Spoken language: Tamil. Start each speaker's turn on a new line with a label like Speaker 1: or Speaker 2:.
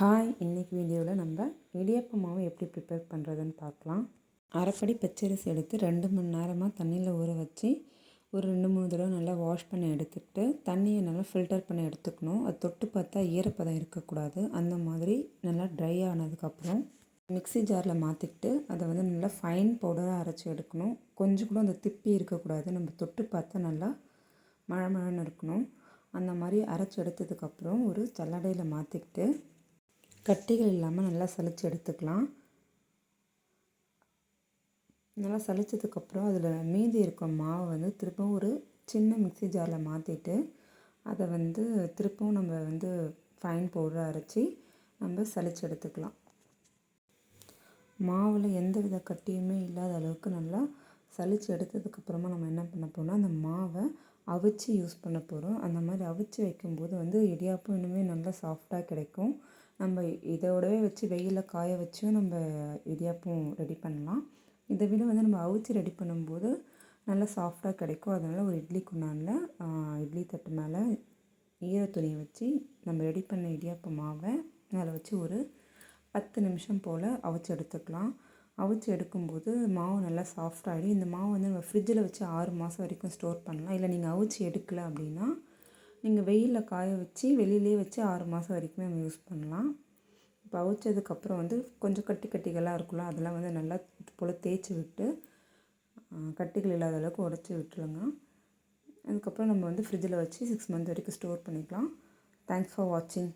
Speaker 1: ஹாய் இன்றைக்கி வீடியோவில் நம்ம இடியப்ப மாவு எப்படி ப்ரிப்பேர் பண்ணுறதுன்னு பார்க்கலாம். அரைப்படி பச்சரிசி எடுத்து ரெண்டு மணி நேரமாக தண்ணியில் ஊற வச்சு ஒரு ரெண்டு மூணு தடவை நல்லா வாஷ் பண்ணி எடுத்துக்கிட்டு தண்ணியை நல்லா ஃபில்டர் பண்ணி எடுத்துக்கணும். அது தொட்டு பார்த்தா ஈரப்பதம் இருக்கக்கூடாது. அந்த மாதிரி நல்லா ட்ரை ஆனதுக்கப்புறம் மிக்ஸி ஜாரில் மாற்றிக்கிட்டு அதை வந்து நல்லா ஃபைன் பவுடராக அரைச்சி எடுக்கணும். கொஞ்சம் கூட அந்த திப்பி இருக்கக்கூடாது. நம்ம தொட்டு பார்த்தா நல்லா மழை மழைன்னு இருக்கணும். அந்த மாதிரி அரைச்சி எடுத்ததுக்கப்புறம் ஒரு சல்லடையில் மாற்றிக்கிட்டு கட்டிகள் இல்லாமல் நல்லா சளிச்சு எடுத்துக்கலாம். நல்லா சலிச்சதுக்கப்புறம் அதில் மீதி இருக்க மாவை வந்து திரும்பவும் ஒரு சின்ன மிக்ஸி ஜாரில் மாற்றிட்டு அதை வந்து திரும்பவும் நம்ம வந்து ஃபைன் பவுடர் அரைச்சி நம்ம சளிச்சு எடுத்துக்கலாம். மாவில் எந்த வித கட்டியுமே இல்லாத அளவுக்கு நல்லா சளிச்சு எடுத்ததுக்கப்புறமா நம்ம என்ன பண்ண போனால் அந்த மாவை அவிச்சு யூஸ் பண்ண போகிறோம் அந்த மாதிரி அவிச்சு வைக்கும்போது வந்து இடியாப்பம் இன்னுமே நல்லா சாஃப்டாக கிடைக்கும். நம்ம இதோடவே வச்சு வெயிலில் காய வச்சும் நம்ம இடியாப்பம் ரெடி பண்ணலாம். இதை விட வந்து நம்ம அவிச்சு ரெடி பண்ணும்போது நல்லா சாஃப்டாக கிடைக்கும். அதனால் ஒரு இட்லி குண்டானில் இட்லி தட்டு மேலே ஈர துணியை வச்சு நம்ம ரெடி பண்ண இடியாப்ப மாவை அதில் வச்சு ஒரு பத்து நிமிஷம் போல் அவிச்சு எடுத்துக்கலாம். அவிச்சு எடுக்கும்போது மாவு நல்லா சாஃப்டாகிடும் இந்த மாவு வந்து நம்ம ஃப்ரிட்ஜில் வச்சு ஆறு மாதம் வரைக்கும் ஸ்டோர் பண்ணலாம். இல்லை நீங்கள் அவிச்சு எடுக்கலை அப்படின்னா நீங்கள் வெயிலில் காய வச்சு வெளியிலே வச்சு ஆறு மாதம் வரைக்குமே நம்ம யூஸ் பண்ணலாம். இப்போ அவிச்சதுக்கப்புறம் வந்து கொஞ்சம் கட்டி கட்டிகளாக இருக்கும்ல அதெல்லாம் வந்து நல்லா இது போல் தேய்ச்சி விட்டு கட்டிகள் இல்லாத அளவுக்கு உடச்சி விட்டுருங்க. அதுக்கப்புறம் நம்ம வந்து ஃப்ரிட்ஜில் வச்சு சிக்ஸ் மந்த் வரைக்கும் ஸ்டோர் பண்ணிக்கலாம். தேங்க்ஸ் ஃபார் வாட்சிங்